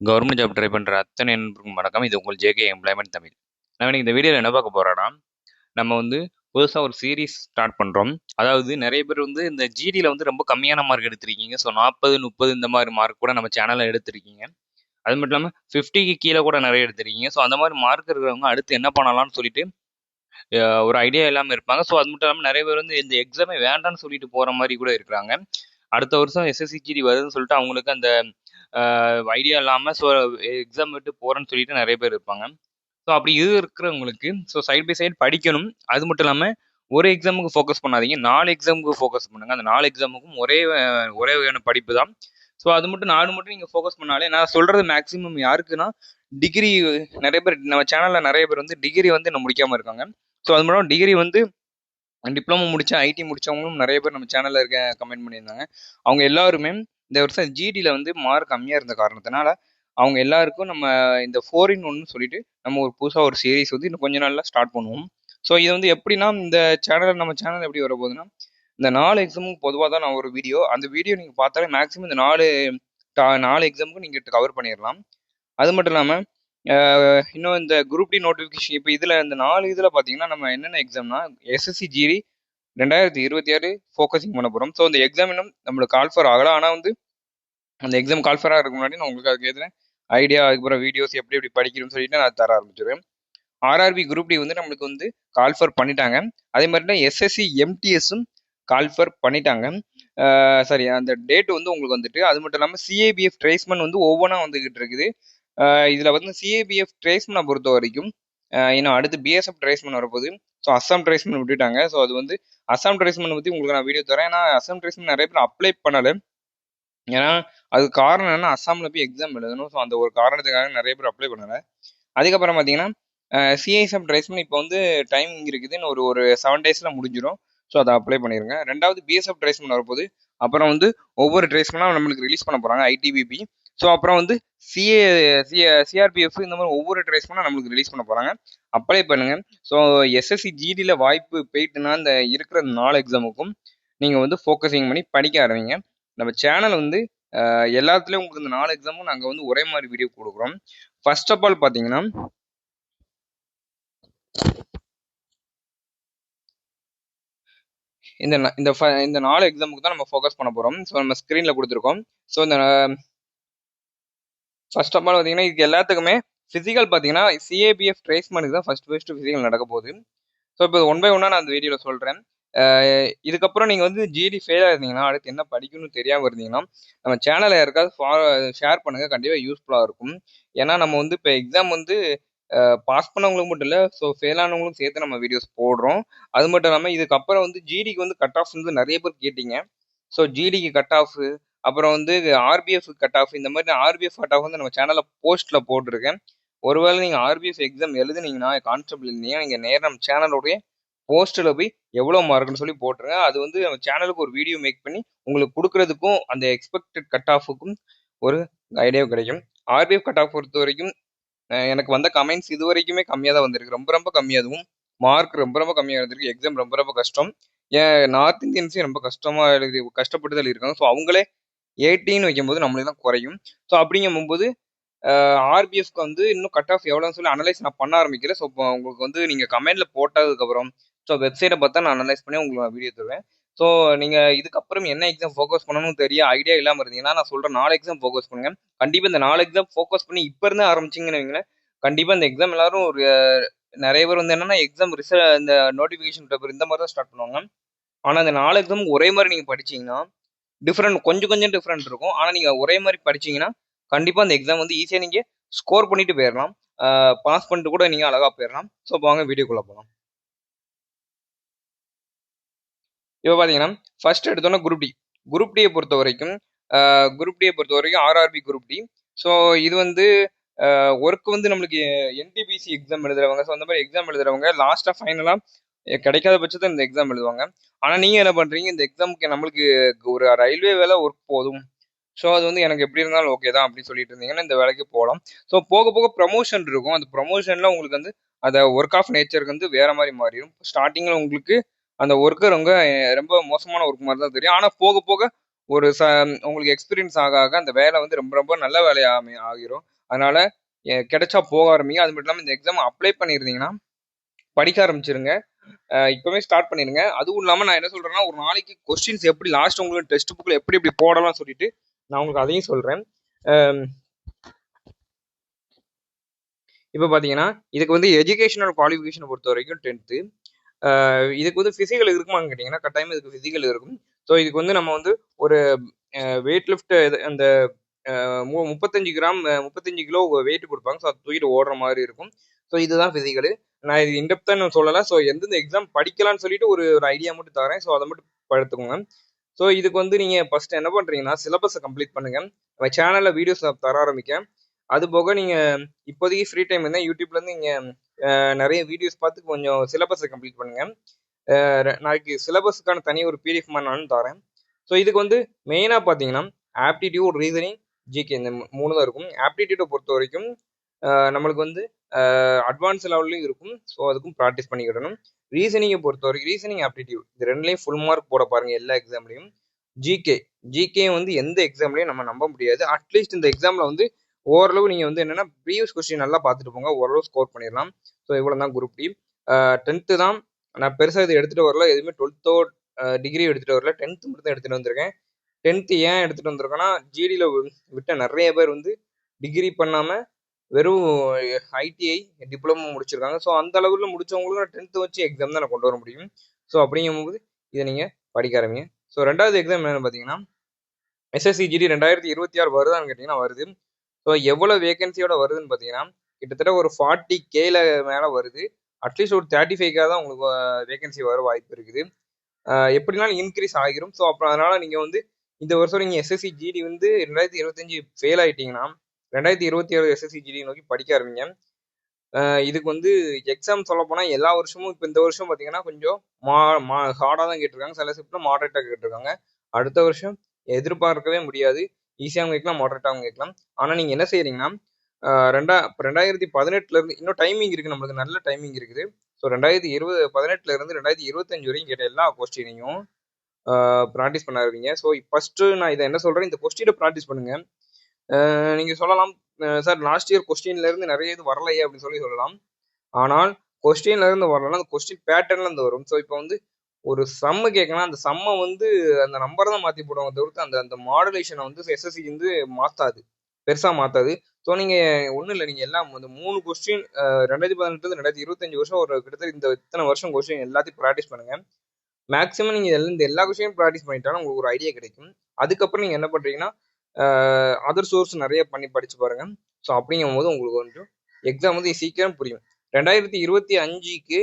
Government job try பண்ணுற அத்தனை நண்பருக்கும் வணக்கம். இது உங்கள் ஜேகே எம்ப்ளாய்மெண்ட் தமிழ். நம்ம இந்த வீடியோவில் என்ன பார்க்க போகிறோன்னா நம்ம வந்து புதுசாக ஒரு சீரீஸ் ஸ்டார்ட் பண்ணுறோம் அதாவது நிறைய பேர் வந்து இந்த ஜிடியில் வந்து ரொம்ப கம்மியான மார்க் எடுத்திருக்கீங்க. ஸோ நாற்பது முப்பது இந்த மாதிரி மார்க் கூட நம்ம சேனலில் எடுத்திருக்கீங்க. அது மட்டும் இல்லாமல் ஃபிஃப்டிக்கு கீழே கூட நிறைய எடுத்திருக்கீங்க. ஸோ அந்த மாதிரி மார்க் இருக்கிறவங்க அடுத்து என்ன பண்ணலாம்னு சொல்லிட்டு ஒரு ஐடியா இல்லாமல் இருப்பாங்க. ஸோ அது மட்டும் இல்லாமல் நிறைய பேர் வந்து இந்த எக்ஸாமே வேண்டாம்னு சொல்லிட்டு போகிற மாதிரி கூட இருக்கிறாங்க. அடுத்த வருஷம் எஸ்எஸ்சி ஜிடி வருதுன்னு சொல்லிட்டு அவங்களுக்கு அந்த ஐடியா இல்லாமல் ஸோ எக்ஸாம் விட்டு போகிறேன்னு சொல்லிட்டு நிறைய பேர் இருப்பாங்க. ஸோ அப்படி இது இருக்கிறவங்களுக்கு ஸோ சைட் பை சைடு படிக்கணும். அது மட்டும் இல்லாமல் ஒரு எக்ஸாமுக்கு ஃபோக்கஸ் பண்ணாதீங்க. நாலு எக்ஸாமுக்கு ஃபோக்கஸ் பண்ணுங்க. அந்த நாலு எக்ஸாமுக்கும் ஒரே ஒரே வகையான படிப்பு தான். ஸோ அது மட்டும் நாலு மட்டும் நீங்கள் ஃபோக்கஸ் பண்ணாலே நான் சொல்கிறது மேக்ஸிமம் யாருக்குன்னா டிகிரி நிறைய பேர் நம்ம சேனலில் நிறைய பேர் வந்து டிகிரி வந்து இன்னும் முடிக்காமல் இருக்காங்க. ஸோ அது மட்டும் டிகிரி வந்து டிப்ளமோ முடிச்ச ஐடி முடிச்சவங்களும் நிறைய பேர் நம்ம சேனலில் இருக்க கமெண்ட் பண்ணியிருந்தாங்க. அவங்க எல்லாருமே இந்த வருஷம் ஜிடியில் வந்து மார்க் கம்மியாக இருந்த காரணத்தினால அவங்க எல்லாருக்கும் நம்ம இந்த ஃபோர் இன் ஒன்னு சொல்லிட்டு நம்ம ஒரு புதுசாக ஒரு சீரீஸ் வந்து இன்னும் கொஞ்ச நாளில் ஸ்டார்ட் பண்ணுவோம். ஸோ இது வந்து எப்படின்னா இந்த சேனல் நம்ம சேனல் எப்படி வர போகுதுன்னா இந்த நாலு எக்ஸாமுக்கு பொதுவாக தான் நான் ஒரு வீடியோ அந்த வீடியோ நீங்கள் பார்த்தாலே மேக்ஸிமம் இந்த நாலு டா- நாலு எக்ஸாமுக்கு நீங்கள் கவர் பண்ணிடலாம் அது மட்டும் இல்லாமல் இன்னும் இந்த குரூப் டி நோட்டிஃபிகேஷன் இப்போ இதில் இந்த நாலு இதில் பார்த்தீங்கன்னா நம்ம என்னென்ன எக்ஸாம்னா எஸ்எஸ்சி ஜிடி ரெண்டாயிரத்தி இருபத்தி ஆறு ஃபோக்கஸிங் பண்ண போகிறோம் ஸோ அந்த எக்ஸாம் இன்னும் நம்மளுக்கு கால்ஃபர் ஆகலாம் ஆனால் வந்து அந்த எக்ஸாம் கால்ஃபர் ஆகிறதுக்கு முன்னாடி நான் உங்களுக்கு அதுக்கு எதுனா ஐடியா அதுக்கப்புறம் வீடியோஸ் எப்படி எப்படி படிக்கணும்னு சொல்லிட்டு நான் தர ஆரம்பிச்சிருவேன். ஆர்ஆர்பி குரூப் டி வந்து நம்மளுக்கு வந்து கால்ஃபர் பண்ணிட்டாங்க. அதே மாதிரி தான் எஸ்எஸ்சி எம்டிஎஸும் கால்ஃபர் பண்ணிட்டாங்க. சரி அந்த டேட் வந்து உங்களுக்கு வந்துட்டு அது மட்டும் இல்லாமல் சிஏபிஎஃப் ட்ரேஸ்மெண்ட் வந்து ஒவ்வொன்றா வந்துக்கிட்டு இருக்குது. இதில் வந்து சிஏபிஎஃப் ட்ரேஸ்மெண்ட்டை பொறுத்த வரைக்கும் இன்னும் அடுத்து பிஎஸ்எஃப் ட்ரேஸ்மெண்ட் வரப்போகுது. ஸோ அசாம் ட்ரைஸ்மெண்ட் விட்டுட்டாங்க. ஸோ அது வந்து அசாம் ட்ரைஸ்மெண்ட் பற்றி உங்களுக்கு நான் வீடியோ தரேன். ஏன்னா அசாம் ட்ரைஸ்மெண்ட் நிறைய பேர் அப்ளை பண்ணலை. ஏன்னா அதுக்கு காரணம் என்னன்னா அசாமில் போய் எக்ஸாம் எழுதணும். ஸோ அந்த ஒரு காரணத்துக்காக நிறைய பேர் அப்ளை பண்ணலை. அதுக்கப்புறம் பார்த்தீங்கன்னா சிஐஎஸ்எஃப் ட்ரைஸ்மெண்ட் இப்போ வந்து டைமிங் இருக்குதுன்னு ஒரு ஒரு செவன் டேஸில் முடிஞ்சிடும் ஸோ அதை அப்ளை பண்ணிடுங்க ரெண்டாவது பிஎஸ்எஃப் ட்ரைஸ்மெண்ட் வரப்போகுது. அப்புறம் வந்து ஒவ்வொரு ட்ரேஸ்மெண்ட்டாக நம்மளுக்கு ரிலீஸ் பண்ண போகிறாங்க ஐடிபிபி ஸோ அப்புறம் வந்து சிஏ சிஆர்பிஎஃப் இந்த மாதிரி ஒவ்வொரு ட்ரேஸ்மெண்ட்டாக நம்மளுக்கு ரிலீஸ் பண்ண போகிறாங்க அப்ளை பண்ணுங்க. ஸோ எஸ்எஸ்சி ஜிடியில் வாய்ப்பு போயிட்டுனா இந்த இருக்கிற நாலு எக்ஸாமுக்கும் நீங்கள் வந்து ஃபோக்கஸிங் பண்ணி படிக்க ஆரம்பிங்க. நம்ம சேனல் வந்து எல்லாத்துலேயும் உங்களுக்கு இந்த நாலு எக்ஸாமும் நாங்கள் வந்து ஒரே மாதிரி வீடியோ கொடுக்குறோம். ஃபர்ஸ்ட் ஆஃப் ஆல் பார்த்தீங்கன்னா இந்த இந்த ஃப- இந்த நாலு எக்ஸாமுக்கு தான் நம்ம ஃபோக்கஸ் பண்ண போகிறோம் ஸோ நம்ம ஸ்க்ரீனில் கொடுத்துருக்கோம். ஸோ இந்த ஃபர்ஸ்ட் ஆஃப் ஆல் பார்த்தீங்கன்னா இது எல்லாத்துக்குமே ஃபிசிக்கல் பார்த்தீங்கன்னா சிஏபிஎஃப் ட்ரேஸ்மெண்ட்டுக்கு தான் ஃபர்ஸ்ட் ஃபர்ஸ்ட் ஃபிசிக்கல் நடக்க போகுது. ஸோ இப்போ ஒன் பை ஒன்னாக நான் அந்த வீடியோவில் சொல்கிறேன் இதுக்கப்புறம் நீங்கள் வந்து ஜிடி ஃபெயில் ஆயிருந்தீங்கன்னா அடுத்து என்ன படிக்கணும்னு தெரியாமல் இருந்தீங்கன்னா நம்ம சேனலில் யாருக்காவது ஃபா ஷேர் பண்ணுங்கள் கண்டிப்பாக யூஸ்ஃபுல்லாக இருக்கும். ஏன்னா நம்ம வந்து இப்போ எக்ஸாம் வந்து பாஸ் பண்ணவங்களுக்கு மட்டும் இல்லை ஸோ ஃபெயில் ஆனவங்களுக்கும் சேர்த்து நம்ம வீடியோஸ் போடுறோம். அது மட்டும் இல்லாமல் இதுக்கப்புறம் வந்து ஜிடிக்கு வந்து கட் ஆஃப் வந்து நிறைய பேர் கேட்டீங்க. ஸோ ஜிடிக்கு கட் ஆஃப் அப்புறம் வந்து ஆர்பிஎஃப் கட் ஆஃப் இந்த மாதிரி ஆர்பிஎஃப் கட் ஆஃப் வந்து நம்ம சேனலில் போஸ்ட்டில் போட்டிருக்கேன். ஒருவேளை நீங்கள் ஆர்பிஎஃப் எக்ஸாம் எழுதுனீங்கன்னா கான்ஸ்டபிள் இருந்தீங்கன்னா நீங்கள் நேரம் நம்ம சேனலுடைய போஸ்ட்டில் போய் எவ்வளோ மார்க்னு சொல்லி போட்டுருங்க. அது வந்து நம்ம சேனலுக்கு ஒரு வீடியோ மேக் பண்ணி உங்களுக்கு கொடுக்கறதுக்கும் அந்த எக்ஸ்பெக்டட் கட் ஆஃபுக்கும் ஒரு ஐடியா கிடைக்கும். ஆர்பிஎஃப் கட் ஆஃப் பொறுத்த வரைக்கும் எனக்கு வந்த கமெண்ட்ஸ் இது வரைக்குமே கம்மியாக தான் வந்திருக்கு. ரொம்ப ரொம்ப கம்மியாகவும் மார்க் ரொம்ப ரொம்ப கம்மியாக இருந்திருக்கு எக்ஸாம் ரொம்ப ரொம்ப கஷ்டம். ஏன் நார்த் இந்தியன்ஸே ரொம்ப கஷ்டமாக எழுதி கஷ்டப்பட்டு தான் இருக்காங்க ஸோ அவங்களே எயிட்டின்னு வைக்கும்போது நம்மளுக்கு தான் குறையும். ஸோ அப்படிங்கும்போது ஆர்பிஎஃப்க்கு வந்து இன்னும் கட் ஆஃப் எவ்வளோன்னு சொல்லி அனலைஸ் நான் பண்ண ஆரம்பிக்கிறேன். ஸோ இப்போ உங்களுக்கு வந்து நீங்கள் கமெண்ட்டில் போட்டதுக்கப்புறம் ஸோ வெப்சைட்டை பார்த்தா நான் அனலைஸ் பண்ணி உங்களுக்கு நான் வீடியோ தருவேன். ஸோ நீங்கள் இதுக்கப்புறம் என்ன எக்ஸாம் ஃபோக்கஸ் பண்ணணும்னு தெரிய ஐடியா இல்லாமல் இருந்தீங்கன்னா நான் சொல்கிற நாலு எக்ஸாம் ஃபோக்கஸ் பண்ணுங்க. கண்டிப்பாக இந்த நாலு எக்ஸாம் ஃபோக்கஸ் பண்ணி இப்போ இருந்தே ஆரம்பிச்சிங்கன்னு வைங்களேன். கண்டிப்பாக இந்த எக்ஸாம் எல்லாரும் ஒரு நிறைய பேர் வந்து என்னன்னா எக்ஸாம் ரிசல்ட் இந்த நோட்டிஃபிகேஷன் பேப்பர் இந்த மாதிரி தான் ஸ்டார்ட் பண்ணுவாங்க. ஆனால் இந்த நாலு எக்ஸாம் ஒரே மாதிரி நீங்கள் படிச்சீங்கன்னா டிஃப்ரெண்ட் கொஞ்சம் கொஞ்சம் டிஃப்ரெண்ட் இருக்கும். ஆனால் நீங்கள் ஒரே மாதிரி படிச்சீங்கன்னா கண்டிப்பாக அந்த எக்ஸாம் வந்து ஈஸியாக நீங்கள் ஸ்கோர் பண்ணிட்டு போயிடலாம் பாஸ் பண்ணிட்டு கூட நீங்கள் அழகாக போயிடலாம் ஸோ வாங்க வீடியோக்குள்ளே போகலாம் இப்போ பார்த்தீங்கன்னா ஃபர்ஸ்ட் எடுத்தோன்னா குரூப் டி குரூப் டியை பொறுத்த வரைக்கும் குரூப் டியை பொறுத்த வரைக்கும் ஆர்ஆர்பி குரூப் டி ஸோ இது வந்து ஒர்க் வந்து நம்மளுக்கு என்டிபிசி எக்ஸாம் எழுதுறவங்க ஸோ அந்த மாதிரி எக்ஸாம் எழுதுறவங்க லாஸ்ட்டாக ஃபைனலாக கிடைக்காத பட்சத்தில் இந்த எக்ஸாம் எழுதுவாங்க. ஆனால் நீங்கள் என்ன பண்ணுறீங்க இந்த எக்ஸாமுக்கு நம்மளுக்கு ஒரு ரயில்வே வேலை ஒர்க் போதும். ஸோ அது வந்து எனக்கு எப்படி இருந்தாலும் ஓகே தான் அப்படின்னு சொல்லிட்டு இருந்தீங்கன்னா இந்த வேலைக்கு போகலாம். ஸோ போக போக ப்ரமோஷன் இருக்கும். அந்த ப்ரமோஷனில் உங்களுக்கு வந்து அந்த ஒர்க் ஆஃப் நேச்சருக்கு வந்து வேற மாதிரி மாறிடும். ஸ்டார்டிங்கில் உங்களுக்கு அந்த ஒர்க்கு ரொம்ப ரொம்ப மோசமான ஒர்க் மாதிரி தான் தெரியும். ஆனால் போக போக ஒரு ச உங்களுக்கு எக்ஸ்பீரியன்ஸ் ஆக ஆக அந்த வேலை வந்து ரொம்ப ரொம்ப நல்ல வேலையாக அமை ஆகிரும். அதனால கிடைச்சா போக ஆரம்பிங்க. அது மட்டும் இல்லாமல் இந்த எக்ஸாம் அப்ளை பண்ணியிருந்தீங்கன்னா படிக்க ஆரம்பிச்சிருங்க. இப்பவே ஸ்டார்ட் பண்ணிருங்க அதுவும் இல்லாமல் நான் என்ன சொல்றேன்னா ஒரு நாளைக்கு கொஸ்டின்ஸ் எப்படி லாஸ்ட் உங்களுக்கு டெக்ஸ்ட் புக்கில் எப்படி எப்படி போடலாம் சொல்லிட்டு நான் உங்களுக்கு அதையும் சொல்றேன். இப்போ பார்த்தீங்கன்னா இதுக்கு வந்து எஜுகேஷனல் குவாலிஃபிகேஷனை பொறுத்த வரைக்கும் டென்த்து இதுக்கு வந்து ஃபிசிக்கல் இருக்குமான்னு கேட்டிங்கன்னா கட்டாயம் இதுக்கு ஃபிசிக்கல் இருக்கும். ஸோ இதுக்கு வந்து நம்ம வந்து ஒரு வெயிட் லிஃப்ட் அந்த முப்பத்தஞ்சு கிராம் முப்பத்தஞ்சு கிலோ வெயிட் கொடுப்பாங்க. ஸோ அது தூக்கிட்டு ஓடுற மாதிரி இருக்கும். ஸோ இதுதான் ஃபிசிக்கலு நான் இது இன்டெப்த்தான் சொல்லலை. ஸோ எந்தெந்த எக்ஸாம் படிக்கலாம்னு சொல்லிட்டு ஒரு ஒரு ஐடியா மட்டும் தரேன். ஸோ அதை மட்டும் படுத்துக்கோங்க. ஸோ இதுக்கு வந்து நீங்கள் ஃபஸ்ட்டு என்ன பண்ணுறீங்கன்னா சிலபஸை கம்ப்ளீட் பண்ணுங்கள் நம்ம சேனலில் வீடியோஸ் தர ஆரம்பிக்க அது போக நீங்கள் இப்போதைக்கு ஃப்ரீ டைம் இருந்தால் யூடியூப்லேருந்து நீங்கள் நிறைய வீடியோஸ் பார்த்து கொஞ்சம் சிலபஸை கம்ப்ளீட் பண்ணுங்கள் நாளைக்கு சிலபஸுக்கான தனி ஒரு பிடிஎஃப் மாதிரி நானும் தரேன். ஸோ இதுக்கு வந்து மெயினாக பார்த்தீங்கன்னா ஆப்டிடியூட் ரீசனிங் ஜிகே இந்த மூணு தான் இருக்கும். ஆப்டிடியூட்டை பொறுத்த வரைக்கும் நம்மளுக்கு வந்து அட்வான்ஸ் லெவல்லையும் இருக்கும். ஸோ அதுக்கும் ப்ராக்டிஸ் பண்ணிக்கிடணும் ரீசனிங்கை பொறுத்த வரைக்கும் ரீசனிங் ஆப்டிடியூட் இது ரெண்டுலேயும் ஃபுல் மார்க் போட பாருங்க எல்லா எக்ஸாம்லையும் ஜிகே ஜிகே வந்து எந்த எக்ஸாம்லையும் நம்ம நம்ப முடியாது. அட்லீஸ்ட் இந்த எக்ஸாமில் வந்து ஓரளவு நீங்கள் வந்து என்னென்னா ப்ரீவியஸ் கொஸ்டின் நல்லா பார்த்துட்டு போங்க. ஓரளவு ஸ்கோர் பண்ணிடலாம் ஸோ இவ்வளோ தான் குரூப் டி டென்த்து தான். நான் பெருசாக இது எடுத்துகிட்டு வரல. எதுவுமே டுவெல்த்தோ டிகிரி எடுத்துகிட்டு வரல. டென்த்து மட்டும் தான் எடுத்துகிட்டு வந்திருக்கேன். டென்த்து ஏன் எடுத்துகிட்டு வந்திருக்கோன்னா ஜிடியில் விட்ட நிறைய பேர் வந்து டிகிரி பண்ணாமல் வெறும் ஐடிஐ டிப்ளமோ முடிச்சிருக்காங்க. ஸோ அந்த அளவில் முடிச்சவங்களுக்கு டென்த்து வச்சு எக்ஸாம் தான் நான் கொண்டு வர முடியும். ஸோ அப்படிங்கும்போது இதை நீங்கள் படிக்க ஆரம்பிங்க. ஸோ ரெண்டாவது எக்ஸாம் என்னென்னு பார்த்தீங்கன்னா எஸ்எஸ்சிஜிடி ரெண்டாயிரத்தி இருபத்தி ஆறு வருதான்னு கேட்டிங்கன்னா வருது. ஸோ எவ்வளோ வேகன்சியோட வருதுன்னு பார்த்தீங்கன்னா கிட்டத்தட்ட ஒரு ஃபார்ட்டி கேல மேலே வருது. அட்லீஸ்ட் ஒரு தேர்ட்டி ஃபைவ்க்காக தான் உங்களுக்கு வேகன்சி வர வாய்ப்பு இருக்குது. எப்படினாலும் இன்க்ரீஸ் ஆகிரும். ஸோ அப்புறம் அதனால் நீங்கள் வந்து இந்த வருஷம் நீங்கள் எஸ்எஸ்சி ஜிடி வந்து ரெண்டாயிரத்தி இருபத்தஞ்சி ஃபெயில் ஆகிட்டிங்கன்னா ரெண்டாயிரத்தி இருபத்தி ஏழு எஸ்எஸ்சி ஜிடி நோக்கி படிக்க ஆரம்பிங்க. இதுக்கு வந்து எக்ஸாம் சொல்ல போனால் எல்லா வருஷமும் இப்போ இந்த வருஷம் பார்த்தீங்கன்னா கொஞ்சம் மா மா ஹார்டாக தான் கேட்டிருக்காங்க. சில சிப்டில் மாடரேட்டாக கேட்டிருக்காங்க. அடுத்த வருஷம் எதிர்பார்க்கவே முடியாது. ஈஸியாகவும் கேட்கலாம் மாடரேட்டாகவும் கேட்கலாம். ஆனால் நீங்கள் என்ன செய்கிறீங்கன்னா ரெண்டா இப்போ ரெண்டாயிரத்தி பதினெட்டுலேருந்து இன்னும் டைமிங் இருக்குது நம்மளுக்கு நல்ல டைமிங் இருக்குது. ஸோ ரெண்டாயிரத்தி இருபது பதினெட்டுலேருந்து ரெண்டாயிரத்தி இருபத்தஞ்சு வரைக்கும் கேட்ட எல்லா கொஸ்டினையும் ப்ராக்டிஸ் பண்ணாருவீங்க ஸோ ஃபஸ்ட்டு நான் இதை என்ன சொல்கிறேன் இந்த கொஸ்டினை ப்ராக்டிஸ் பண்ணுங்கள் நீங்கள் சொல்லலாம். சார் லாஸ்ட் இயர் கொஸ்டின்லேருந்து நிறைய இது வரலையே அப்படின்னு சொல்லி சொல்லலாம். ஆனால் கொஸ்டின்லேருந்து வரலன்னா அந்த கொஸ்டின் பேட்டர்ன்லேருந்து வரும். ஸோ இப்போ வந்து ஒரு சம்மு கேட்கலாம். அந்த சம்மை வந்து அந்த நம்பரை தான் மாற்றி போடுவாங்க தவிர்த்து அந்த அந்த மாடுலேஷனை வந்து எஸ்எஸ்சி வந்து மாற்றாது பெருசாக மாற்றாது ஸோ நீங்கள் ஒன்றும் இல்லை. நீங்கள் எல்லாம் அந்த மூணு கொஸ்டின் ரெண்டாயிரத்தி பதினெட்டு ரெண்டாயிரத்தி இருபத்தஞ்சு வருஷம் ஒரு கிட்டத்தட்ட இந்த இத்தனை வருஷம் கொஸ்டின் எல்லாத்தையும் ப்ராக்டிஸ் பண்ணுங்கள் மேக்ஸிமம் நீங்கள் இந்த எல்லா விஷயமும் ப்ராக்டிஸ் பண்ணிட்டாலும் உங்களுக்கு ஒரு ஐடியா கிடைக்கும். அதுக்கப்புறம் நீங்கள் என்ன பண்ணுறீங்கன்னா அதர் சோர்ஸ் நிறைய பண்ணி படித்து பாருங்க. ஸோ அப்படிங்கும் போது உங்களுக்கு கொஞ்சம் எக்ஸாம் வந்து சீக்கிரம் புரியும். ரெண்டாயிரத்தி இருபத்தி அஞ்சுக்கு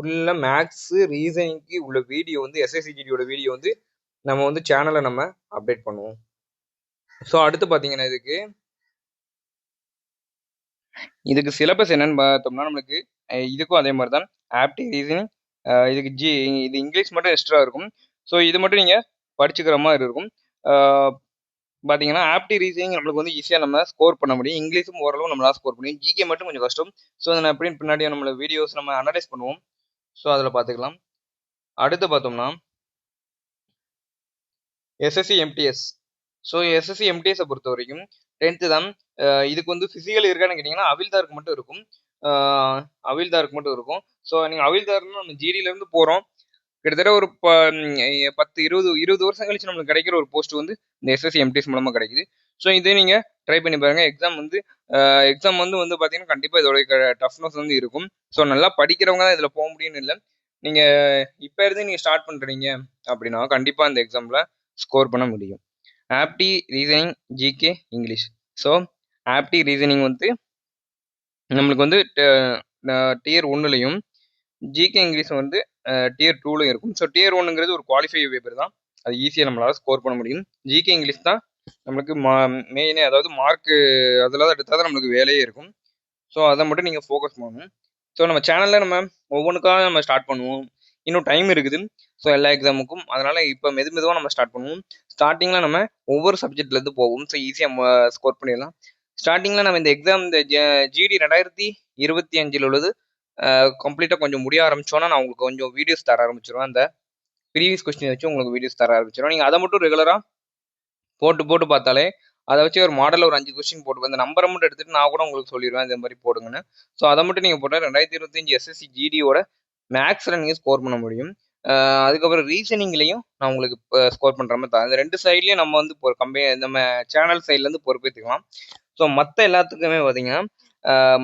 உள்ள மேக்ஸ் ரீசனிங்க்கு உள்ள வீடியோ வந்து எஸ்எஸ்சிஜிடியோட வீடியோ வந்து நம்ம வந்து சேனலை நம்ம அப்டேட் பண்ணுவோம். ஸோ அடுத்து பார்த்தீங்கன்னா இதுக்கு இதுக்கு சிலபஸ் என்னன்னு பார்த்தோம்னா நம்மளுக்கு இதுக்கும் அதே மாதிரி தான் ஆப்டி ரீசனிங் இதுக்கு ஜி இது இங்கிலீஷ் மட்டும் எக்ஸ்ட்ரா இருக்கும். ஸோ இது மட்டும் நீங்கள் படிச்சுக்கிற மாதிரி இருக்கும். பார்த்தீங்கன்னா ஆப்டி ரீசனிங் நம்மளுக்கு வந்து ஈஸியாக நம்ம ஸ்கோர் பண்ண முடியும். இங்கிலீஷும் ஓரளவு நம்மளால் ஸ்கோர் பண்ணி ஜிகே மட்டும் கொஞ்சம் கஷ்டம். ஸோ அதை நான் எப்படின்னு பின்னாடி நம்மளோட வீடியோஸ் நம்ம அனலைஸ் பண்ணுவோம். ஸோ அதில் பார்த்துக்கலாம் அடுத்து பார்த்தோம்னா எஸ்எஸ்சி எம்டிஎஸ் ஸோ எஸ்எஸ்சி எம்டிஎஸை பொறுத்த வரைக்கும் டென்த்து தான். இதுக்கு வந்து ஃபிசிக்கல் இருக்கான்னு கேட்டிங்கன்னா அவில்தாருக்கு மட்டும் இருக்கும். அவில்தாருக்கு மட்டும் இருக்கும். ஸோ நீங்கள் அவில்தார்னு நம்ம ஜிடியிலேருந்து போகிறோம் கிட்டத்தட்ட ஒரு ப பத்து இருபது இருபது வருஷம் கழிச்சு நம்மளுக்கு கிடைக்கிற ஒரு போஸ்ட் வந்து இந்த எஸ்எஸ்சி எம்டிஎஸ் மூலமாக கிடைக்குது. ஸோ இதே நீங்கள் ட்ரை பண்ணி பாருங்கள் எக்ஸாம் வந்து எக்ஸாம் வந்து வந்து பார்த்தீங்கன்னா கண்டிப்பாக இதோடைய டஃப்னஸ் வந்து இருக்கும். ஸோ நல்லா படிக்கிறவங்க தான் இதில் போக முடியும்னு இல்லை. நீங்கள் இப்போ இருந்து நீங்கள் ஸ்டார்ட் பண்ணுறீங்க அப்படின்னா கண்டிப்பாக அந்த எக்ஸாமில் ஸ்கோர் பண்ண முடியும். Apti reasoning GK English so apti reasoning வந்து நம்மளுக்கு வந்து டியர் ஒன்றுலையும் ஜிகே இங்கிலீஷ் வந்து டியர் டூலையும் இருக்கும். ஸோ டியர் ஒன்றுங்கிறது ஒரு குவாலிஃபை பேப்பர் தான். அது ஈஸியாக நம்மளால் ஸ்கோர் பண்ண முடியும். ஜிகே இங்கிலீஷ் தான் நம்மளுக்கு மா மெயினே அதாவது மார்க்கு அதில் தான் எடுத்தால் தான் நம்மளுக்கு வேலையே இருக்கும். ஸோ அதை மட்டும் நீங்கள் ஃபோக்கஸ் பண்ணணும். ஸோ நம்ம சேனலில் நம்ம ஒவ்வொன்றுக்காக நம்ம ஸ்டார்ட் பண்ணுவோம். இன்னும் டைம் இருக்குது. ஸோ எல்லா எக்ஸாமுக்கும் அதனால் இப்போ மெது மெதுவாக நம்ம ஸ்டார்ட் பண்ணுவோம். ஸ்டார்டிங்கில் நம்ம ஒவ்வொரு சப்ஜெக்ட்லேருந்து போவோம். ஸோ ஈஸியாக ஸ்கோர் பண்ணிடலாம். ஸ்டார்டிங்கில் நம்ம இந்த எக்ஸாம் இந்த ஜிடி ரெண்டாயிரத்தி இருபத்தி அஞ்சில் உள்ளது. கம்ப்ளீட்டாக கொஞ்சம் முடிய ஆரம்பிச்சோன்னா நான் உங்களுக்கு கொஞ்சம் வீடியோஸ் தர ஆரம்பிச்சிருவேன். அந்த ப்ரீவியஸ் கொஸ்டின் வச்சு உங்களுக்கு வீடியோஸ் தர ஆரம்பிச்சிடும் நீங்கள் அதை மட்டும் ரெகுலராக போட்டு போட்டு பார்த்தாலே அதை வச்சு ஒரு மாடலில் ஒரு அஞ்சு கொஸ்டின் போட்டு அந்த நம்பரை மட்டும் எடுத்துகிட்டு நான் கூட உங்களுக்கு சொல்லிடுவேன் இந்த மாதிரி போடுங்கன்னு. ஸோ அதை மட்டும் நீங்கள் போட்டால் ரெண்டாயிரத்தி இருபத்தஞ்சு எஸ்எஸ்சி ஜிடியோட மேக்ஸில் நீங்கள் ஸ்கோர் பண்ண முடியும். அதுக்கப்புறம் ரீசனிங்லையும் நான் உங்களுக்கு ஸ்கோர் பண்ணுற மாதிரி தான் இந்த ரெண்டு சைட்லேயும் நம்ம வந்து ஒரு கம்பெனி நம்ம சேனல் சைட்லேருந்து பொறுப்பேற்றுக்கலாம் ஸோ மற்ற எல்லாத்துக்குமே பார்த்தீங்கன்னா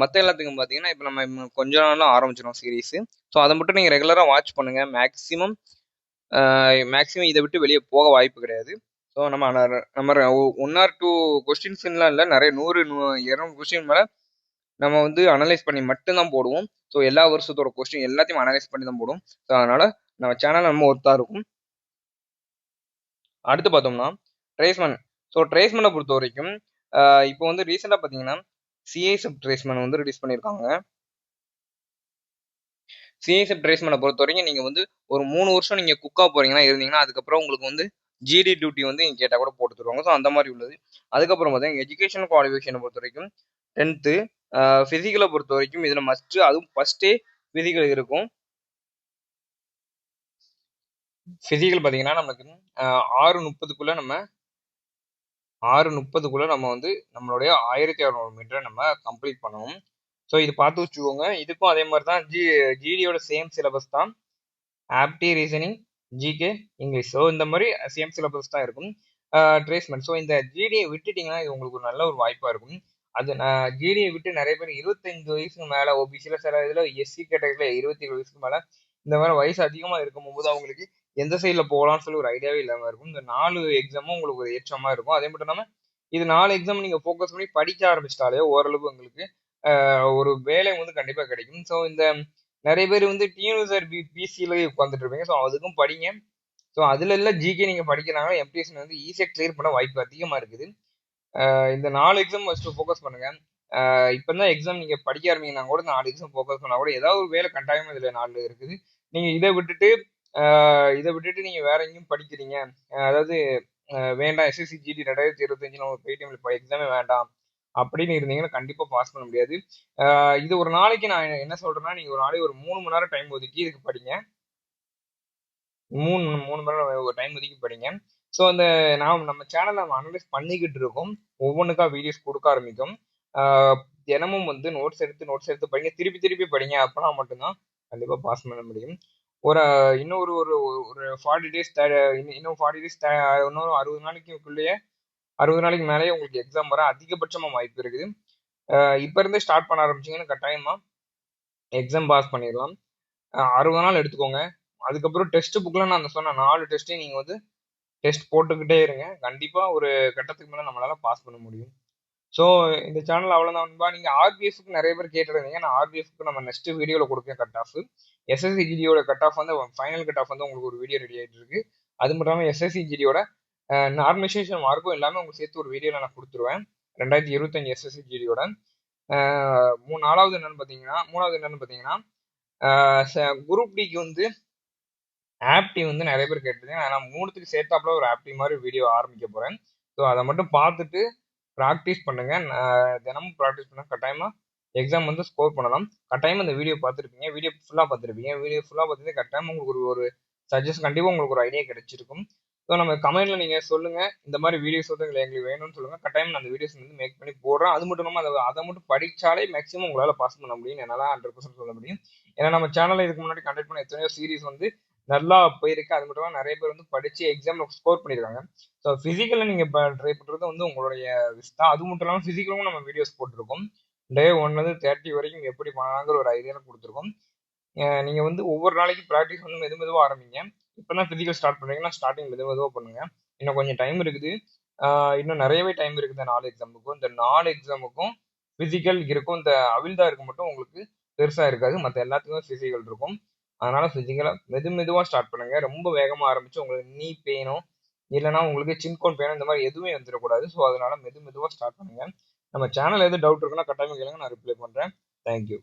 மற்ற எல்லாத்துக்கும் பார்த்தீங்கன்னா இப்போ நம்ம கொஞ்ச நாளும் ஆரம்பிச்சிடும் சீரீஸு ஸோ அதை மட்டும் நீங்கள் ரெகுலராக வாட்ச் பண்ணுங்கள் மேக்ஸிமம் மேக்ஸிமம் இதை விட்டு வெளியே போக வாய்ப்பு கிடையாது. ஸோ நம்ம நம்ம ஒன் ஆர் டூ கொஸ்டின்ஸ்லாம் இல்லை. நிறைய நூறு நூ- இருநூறு கொஸ்டின் மேலே நம்ம வந்து அனலைஸ் பண்ணி மட்டும்தான் போடுவோம். ஸோ எல்லா வருஷத்தோட கொஸ்டின் எல்லாத்தையும் அனலைஸ் பண்ணி தான் போடுவோம். ஸோ அதனால் நம்ம சேனல் நம்ம ஒர்த்தாக இருக்கும். அடுத்து பார்த்தோம்னா ட்ரேஸ்மன் ஸோ ட்ரேஸ்மனை பொறுத்த வரைக்கும் இப்போ வந்து ரீசெண்டாக பார்த்தீங்கன்னா சிஐஎஸ்எஃப் ட்ரேஸ்மன் வந்து ரிலீஸ் பண்ணியிருக்காங்க சிஐஎஸ்எஃப் ட்ரேஸ்மனை பொறுத்த வரைக்கும் நீங்கள் வந்து ஒரு மூணு வருஷம் நீங்கள் குக்காக போகிறீங்கன்னா இருந்தீங்கன்னா அதுக்கப்புறம் உங்களுக்கு வந்து ஜிடி டியூட்டி வந்து நீங்கள் கேட்டால் கூட போட்டு தருவாங்க. ஸோ அந்த மாதிரி உள்ளது. அதுக்கப்புறம் பார்த்தீங்கன்னா எஜுகேஷன் குவாலிஃபிகேஷனை பொறுத்த வரைக்கும் டென்த்து ஃபிசிக்கலை பொறுத்த வரைக்கும் இதில் மஸ்ட்டு அதுவும் ஃபஸ்ட்டே ஃபிசிக்கல் இருக்கும். ஃபிசிக்கல் பார்த்தீங்கன்னா நமக்கு ஆறு முப்பதுக்குள்ளே நம்ம ஆறு முப்பதுக்குள்ளே நம்ம வந்து நம்மளுடைய ஆயிரத்தி அறநூறு மீட்டரை நம்ம கம்ப்ளீட் பண்ணணும். ஸோ இது பார்த்து வச்சுக்கோங்க. இதுக்கும் அதே மாதிரி தான். ஜி ஜிடியோட சேம் சிலபஸ் தான். Apti reasoning GK English so இந்த மாதிரி சேம் சிலபஸ் தான் இருக்கும். Uh, ட்ரேஸ்மெண்ட் ஸோ இந்த ஜிடியை விட்டுட்டீங்கன்னா இது உங்களுக்கு ஒரு நல்ல ஒரு வாய்ப்பாக இருக்கும். அது நான் ஜிடியை விட்டு நிறைய பேர் இருபத்தஞ்சு வயசுக்கு மேலே ஓபிசியில் சில இதில் எஸ்சி கேட்டகரியில் இருபத்தி ஏழு வயசுக்கு மேலே இந்த மாதிரி வயசு அதிகமாக இருக்கும்போது அவங்களுக்கு எந்த சைடில் போகலாம்னு சொல்லி ஒரு ஐடியாவே இல்லாமல் இருக்கும். இந்த நாலு எக்ஸாமும் உங்களுக்கு ஒரு ஏற்றமாக இருக்கும். அதே மட்டும் இல்லாமல் இது நாலு எக்ஸாம் நீங்கள் ஃபோக்கஸ் பண்ணி படிக்க ஆரம்பிச்சிட்டாலே ஓரளவு உங்களுக்கு ஒரு வேலை வந்து கண்டிப்பாக கிடைக்கும். ஸோ இந்த நிறைய பேர் வந்து டியூனிசர் பி பிசியில் உட்காந்துட்டு இருப்பீங்க. ஸோ அதுக்கும் படிங்க. ஸோ அதில் எல்லாம் ஜிகே நீங்கள் படிக்கிறாங்க எம்பிஎஸ்சி வந்து ஈஸியாக கிளியர் பண்ண வாய்ப்பு அதிகமாக இருக்குது. இந்த நாலு எக்ஸாம் ஃபஸ்ட்டு ஃபோக்கஸ் பண்ணுங்கள் இப்போ தான் எக்ஸாம் நீங்கள் படிக்க ஆரம்பிங்கன்னா கூட நாலு எக்ஸாம் ஃபோக்கஸ் பண்ணால் கூட ஏதாவது ஒரு வேலை கட்டாயமாக இதில் நாலு இருக்குது. நீங்கள் இதை விட்டுட்டு இதை விட்டுட்டு நீங்கள் வேற எங்கேயும் படிக்கிறீங்க. அதாவது வேண்டாம் எஸ்எஸ்சி ஜிடி ரெண்டாயிரத்தி இருபத்தஞ்சில் உங்களுக்கு பேடிஎம் இப்போ எக்ஸாமே வேண்டாம் அப்படின்னு இருந்தீங்கன்னா கண்டிப்பாக பாஸ் பண்ண முடியாது. ஆஹ் இது ஒரு நாளைக்கு நான் என்ன சொல்றேன்னா நீங்கள் ஒரு நாளைக்கு ஒரு மூணு மணி நேரம் டைம் ஒதுக்கி இதுக்கு படிங்க. மூணு மூணு மணி நேரம் ஒரு டைம் ஒதுக்கி படிங்க. ஸோ அந்த நாம் நம்ம சேனலை நம்ம அனலைஸ் பண்ணிக்கிட்டு இருக்கோம். ஒவ்வொன்றுக்கா வீடியோஸ் கொடுக்க ஆரம்பிக்கும். ஆஹ் தினமும் வந்து நோட்ஸ் எடுத்து நோட்ஸ் எடுத்து படிங்க. திருப்பி திருப்பி படிங்க. அப்போனா மட்டும்தான் கண்டிப்பாக பாஸ் பண்ண முடியும். ஒரு இன்னொரு ஒரு ஒரு ஃபார்ட்டி டேஸ் இன்னும் ஃபார்ட்டி டேஸ் இன்னொரு அறுபது நாளைக்குள்ளேயே அறுபது நாளைக்கு மேலேயே உங்களுக்கு எக்ஸாம் வர அதிகபட்சமாக வாய்ப்பு இருக்குது. இப்போ இருந்தே ஸ்டார்ட் பண்ண ஆரம்பிச்சீங்கன்னா கட்டாயமாக எக்ஸாம் பாஸ் பண்ணிடலாம். அறுபது நாள் எடுத்துக்கோங்க. அதுக்கப்புறம் டெஸ்ட் புக்கில் நான் அந்த சொன்ன நாலு டெஸ்ட்டையும் நீங்கள் வந்து டெஸ்ட் போட்டுக்கிட்டே இருங்க. கண்டிப்பாக ஒரு கட்டத்துக்கு மேலே நம்மளால் பாஸ் பண்ண முடியும். ஸோ இந்த சேனல் அவ்வளோதான் நண்பா. நீங்கள் ஆர்பிஎஃப்க்கு நிறைய பேர் கேட்டிருந்தீங்க. நான் ஆர்பிஎஃப்க்கு நம்ம நெக்ஸ்ட் வீடியோவில் கொடுப்பேன் கட் ஆஃப் எஸ்எஸ்சி ஜிடியோட கட் ஆஃப் வந்து ஃபைனல் கட் ஆஃப் வந்து உங்களுக்கு ஒரு வீடியோ ரெடி ஆகிட்டு இருக்கு அது மட்டும் இல்லாமல் எஸ்எஸ்சி ஜிடியோட நார்மலைசேஷன் மார்க்கும் எல்லாமே உங்களுக்கு சேர்த்து ஒரு வீடியோவில் நான் கொடுத்துருவேன். ரெண்டாயிரத்தி இருபத்தஞ்சு எஸ்எஸ்சி ஜிடியோட மூணு நாலாவது என்னன்னு பார்த்தீங்கன்னா மூணாவது என்னன்னு பார்த்தீங்கன்னா குரூப் டிக்கு வந்து ஆப்டி வந்து நிறைய பேர் கேட்டிருந்தீங்க. நான் மூணுத்துக்கு சேர்த்தாப்புல ஒரு ஆப்டி மாதிரி வீடியோ ஆரம்பிக்க போகிறேன் ஸோ அதை மட்டும் பார்த்துட்டு ப்ராக்டிஸ் பண்ணுங்க. நான் தினமும் ப்ராக்டிஸ் பண்ண கட்டாயமாக எக்ஸாம் வந்து ஸ்கோர் பண்ணலாம். கட்டாயமாக இந்த வீடியோ பார்த்துருப்பீங்க. வீடியோ ஃபுல்லாக பார்த்துருப்பீங்க. வீடியோ ஃபுல்லாக பார்த்துட்டு கட்டாயமாக உங்களுக்கு ஒரு ஒரு சஜஸ்ட் கண்டிப்பாக உங்களுக்கு ஒரு ஐடியா கிடைச்சிருக்கும். ஸோ நம்ம கமெண்ட்ல நீங்கள் சொல்லுங்க. இந்த மாதிரி வீடியோஸ் வந்து எங்களுக்கு வேணும்னு சொல்லுங்க. கட்டாயம் நான் அந்த வீடியோஸ் வந்து மேக் பண்ணி போடுறேன். அது மட்டும் இல்லாமல் அதை அதை மட்டும் படிச்சாலே மேக்ஸிமம் உங்களால் பாஸ் பண்ண முடியும் என்னால் ஹண்ட்ரட் பர்சன்ட் சொல்ல முடியும். ஏன்னா நம்ம சேனலில் இதுக்கு முன்னாடி கண்டக்ட் பண்ண எத்தனையோ சீரிஸ் வந்து நல்லா போயிருக்கு. அது மட்டும் நிறைய பேர் வந்து படிச்சு எக்ஸாம்ல ஸ்கோர் பண்ணியிருக்காங்க ஸோ ஃபிசிக்கலில் நீங்கள் இப்போ ட்ரை பண்ணுறது வந்து உங்களுடைய விஷ் தான். அது மட்டும் இல்லாமல் ஃபிசிக்கலும் நம்ம வீடியோஸ் போட்டிருக்கோம். டே ஒன்லேருந்து தேர்ட்டி வரைக்கும் எப்படி பண்ணலாங்கிற ஒரு ஐடியாவில் கொடுத்துருக்கோம். நீங்கள் வந்து ஒவ்வொரு நாளைக்கு ப்ராக்டிஸ் வந்து மெது மெதுவாக ஆரம்பிங்க. இப்போ தான் ஃபிசிக்கல் ஸ்டார்ட் பண்ணுறீங்கன்னா ஸ்டார்டிங் மெது மெதுவாக பண்ணுங்க. இன்னும் கொஞ்சம் டைம் இருக்குது. இன்னும் நிறையவே டைம் இருக்குது இந்த நாலு எக்ஸாமுக்கும் இந்த நாலு எக்ஸாமுக்கும் ஃபிசிக்கல் இருக்கும். இந்த அவிழ்தா இருக்க மட்டும் உங்களுக்கு பெருசாக இருக்காது. மற்ற எல்லாத்துக்கும் ஃபிசிக்கல் இருக்கும். அதனால ஃபிசிக்கலாக மெது மெதுவாக ஸ்டார்ட் பண்ணுங்க. ரொம்ப வேகமாக ஆரம்பிச்சு உங்களுக்கு நீ பெயினும் இல்லைனா உங்களுக்கு சின்கோன் பெயினும் இந்த மாதிரி எதுவுமே வந்துடக்கூடாது. ஸோ அதனால மெது மெதுவாக ஸ்டார்ட் பண்ணுங்க. நம்ம சேனல் எது டவுட் இருக்குன்னா கட்டாயமாக கேளுங்க. நான் ரிப்ளை பண்ணுறேன் தேங்க்யூ